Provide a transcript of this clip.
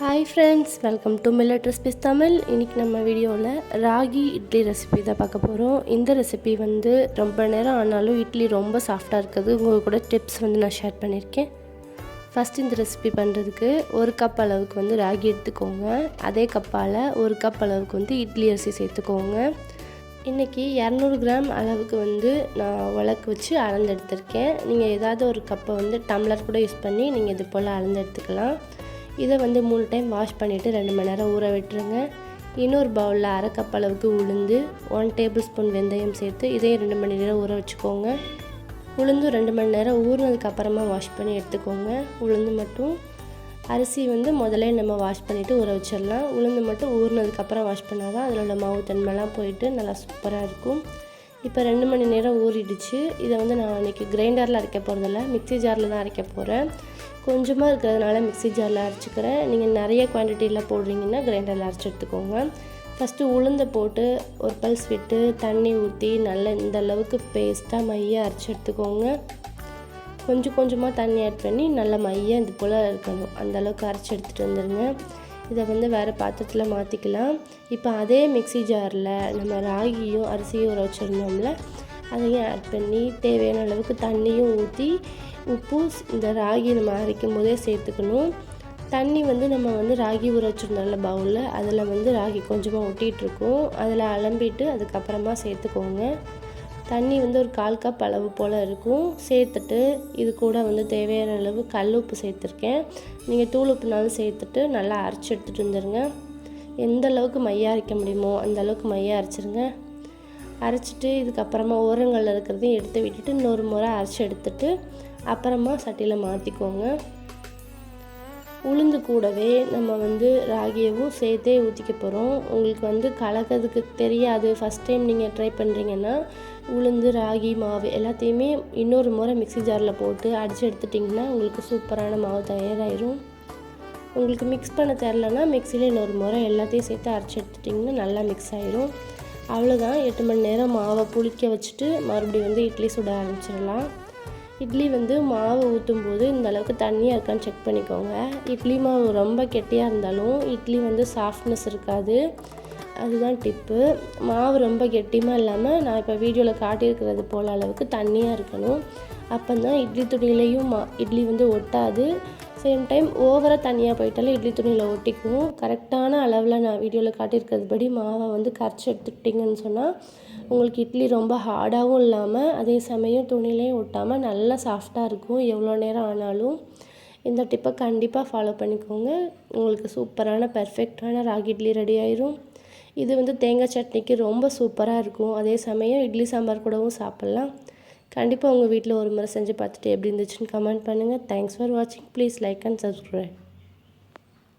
Hi friends welcome to millet recipes Tamil இன்றைக்கி நம்ம வீடியோவில் ராகி இட்லி ரெசிபி தான் பார்க்க போகிறோம் இந்த ரெசிபி வந்து ரொம்ப நேரம் ஆனாலும் இட்லி ரொம்ப சாஃப்டாக இருக்குது. உங்கள் கூட டிப்ஸ் வந்து நான் ஷேர் பண்ணியிருக்கேன் ஃபஸ்ட் இந்த ரெசிபி பண்ணுறதுக்கு ஒரு கப் அளவுக்கு வந்து ராகி எடுத்துக்கோங்க. அதே கப்பால் ஒரு கப் அளவுக்கு வந்து இட்லி அரிசி சேர்த்துக்கோங்க. இன்றைக்கி இரநூறு கிராம் அளவுக்கு வந்து நான் விளக்கு வச்சு அளந்து எடுத்திருக்கேன். நீங்கள் ஏதாவது ஒரு கப்பை வந்து டம்ளர் கூட யூஸ் பண்ணி நீங்கள் இது போல் அளந்து எடுத்துக்கலாம். இதை வந்து மூணு டைம் வாஷ் பண்ணிவிட்டு ரெண்டு மணி நேரம் ஊற விட்டுருங்க. இன்னொரு பவுலில் அரை கப் அளவுக்கு உளுந்து ஒன் டேபிள் ஸ்பூன் வெந்தயம் சேர்த்து இதையும் ரெண்டு மணி நேரம் ஊற வச்சுக்கோங்க. உளுந்து ரெண்டு மணி நேரம் ஊறினதுக்கு அப்புறமா வாஷ் பண்ணி எடுத்துக்கோங்க. உளுந்து மட்டும் அரிசி வந்து முதல்ல நம்ம வாஷ் பண்ணிவிட்டு ஊற வச்சிடலாம். உளுந்து மட்டும் ஊறினதுக்கப்புறம் வாஷ் பண்ணால் தான் அதில் உள்ள மாவு தன்மைலாம் போயிட்டு நல்லா சூப்பராக இருக்கும். இப்போ ரெண்டு மணி நேரம் ஊறிடுச்சு. இதை வந்து நான் இன்றைக்கி கிரைண்டரில் அரைக்க போகிறதில்ல மிக்ஸி ஜாரில் தான் அரைக்க போகிறேன் கொஞ்சமாக இருக்கிறதுனால மிக்ஸி ஜாரில் அரைச்சிக்கிறேன். நீங்கள் நிறைய குவான்டிட்டியில் போடுறீங்கன்னா கிரைண்டரில் அரைச்சி எடுத்துக்கோங்க. ஃபஸ்ட்டு உளுந்தை போட்டு ஒரு பல்ஸ் விட்டு தண்ணி ஊற்றி நல்லா இந்த அளவுக்கு பேஸ்ட்டாக மையாக அரைச்சி எடுத்துக்கோங்க. கொஞ்சம் கொஞ்சமாக தண்ணி ஆட் பண்ணி நல்லா மையாக இது போல் இருக்கணும். அந்தளவுக்கு அரைச்சி எடுத்துகிட்டு வந்துடுங்க இதை வந்து வேறு பாத்திரத்தில் மாற்றிக்கலாம் இப்போ அதே மிக்ஸி ஜாரில் நம்ம ராகியும் அரிசியும் ஊற வச்சுருந்தோம்ல அதையும் ஆட் பண்ணி தேவையான அளவுக்கு தண்ணியும் ஊற்றி உப்பு இந்த ராகி நம்ம அரைக்கும் போதே சேர்த்துக்கணும். தண்ணி வந்து நம்ம வந்து ராகி ஊற வச்சுருந்தோம்ல பவுலில் அதில் வந்து ராகி கொஞ்சமாக ஒட்டிகிட்ருக்கோம் அதில் அலம்பிட்டு அதுக்கப்புறமா சேர்த்துக்கோங்க. தண்ணி வந்து ஒரு கால் கப் அளவு போல் இருக்கும். சேர்த்துட்டு இது கூட வந்து தேவையான அளவு கல் உப்பு சேர்த்துருக்கேன். நீங்கள் தூள் உப்புனாலும் சேர்த்துட்டு நல்லா அரைச்சி எடுத்துகிட்டு வந்துடுங்க எந்த அளவுக்கு மையாக அரைக்க முடியுமோ அந்த அளவுக்கு மையாக அரைச்சிருங்க. அரைச்சிட்டு இதுக்கப்புறமா ஓரங்களில் இருக்கிறதையும் எடுத்து விட்டுட்டு இன்னொரு முறை அரைச்சி எடுத்துட்டு அப்புறமா சட்டியில் மாற்றிக்கோங்க உளுந்து கூடவே நம்ம வந்து ராகியவும் சேர்த்தே ஊற்றிக்க போகிறோம் உங்களுக்கு வந்து கலக்கிறதுக்கு தெரியாது. ஃபஸ்ட் டைம் நீங்கள் ட்ரை பண்ணுறீங்கன்னா உளுந்து ராகி மாவு எல்லாத்தையுமே இன்னொரு முறை மிக்ஸி ஜாரில் போட்டு அடித்து எடுத்துட்டிங்கன்னா உங்களுக்கு சூப்பரான மாவு தயாராகிடும் உங்களுக்கு மிக்ஸ் பண்ண தெரிலனா மிக்சியில் இன்னொரு முறை எல்லாத்தையும் சேர்த்து அரைச்சி எடுத்துட்டிங்கன்னா நல்லா மிக்ஸ் ஆகிரும் அவ்வளோதான் எட்டு மணி நேரம் மாவை புளிக்க வச்சுட்டு மறுபடியும் வந்து இட்லி சுட ஆரம்பிச்சிடலாம். இட்லி வந்து மாவு ஊற்றும் போது இந்த அளவுக்கு தண்ணியாக இருக்கான்னு செக் பண்ணிக்கோங்க. இட்லி மாவு ரொம்ப கெட்டியாக இருந்தாலும் இட்லி வந்து சாஃப்ட்னஸ் இருக்காது. அதுதான் டிப்பு மாவு ரொம்ப கெட்டியமாக இல்லாமல் நான் இப்போ வீடியோவில் காட்டியிருக்கிறது போல் அளவுக்கு தண்ணியாக இருக்கணும். அப்போ தான் இட்லி துணியிலையும் மா இட்லி வந்து ஒட்டாது. சேம் டைம் ஓவராக தனியாக போயிட்டாலும் இட்லி துணியில் ஒட்டிக்கும் கரெக்டான அளவில் நான் வீடியோவில் காட்டியிருக்கிறதுபடி மாவை வந்து கரைச்சி எடுத்துக்கிட்டிங்கன்னு சொன்னால் உங்களுக்கு இட்லி ரொம்ப ஹார்டாகவும் இல்லாமல் அதே சமயம் துணிலையும் ஒட்டாமல் நல்லா சாஃப்டாக இருக்கும். எவ்வளோ நேரம் ஆனாலும் இந்த டிப்பை கண்டிப்பாக ஃபாலோ பண்ணிக்கோங்க. உங்களுக்கு சூப்பரான பர்ஃபெக்டான ராகி இட்லி ரெடி ஆயிரும். இது வந்து தேங்காய் சட்னிக்கு ரொம்ப சூப்பராக இருக்கும். அதே சமயம் இட்லி சாம்பார் கூடவும் சாப்பிட்லாம். கண்டிப்பாக உங்கள் வீட்டில் ஒரு முறை செஞ்சு பார்த்துட்டு எப்படி இருந்துச்சுன்னு கமெண்ட் பண்ணுங்கள் தேங்க்ஸ் ஃபார் வாட்சிங் ப்ளீஸ் லைக் அண்ட் சப்ஸ்கிரைப்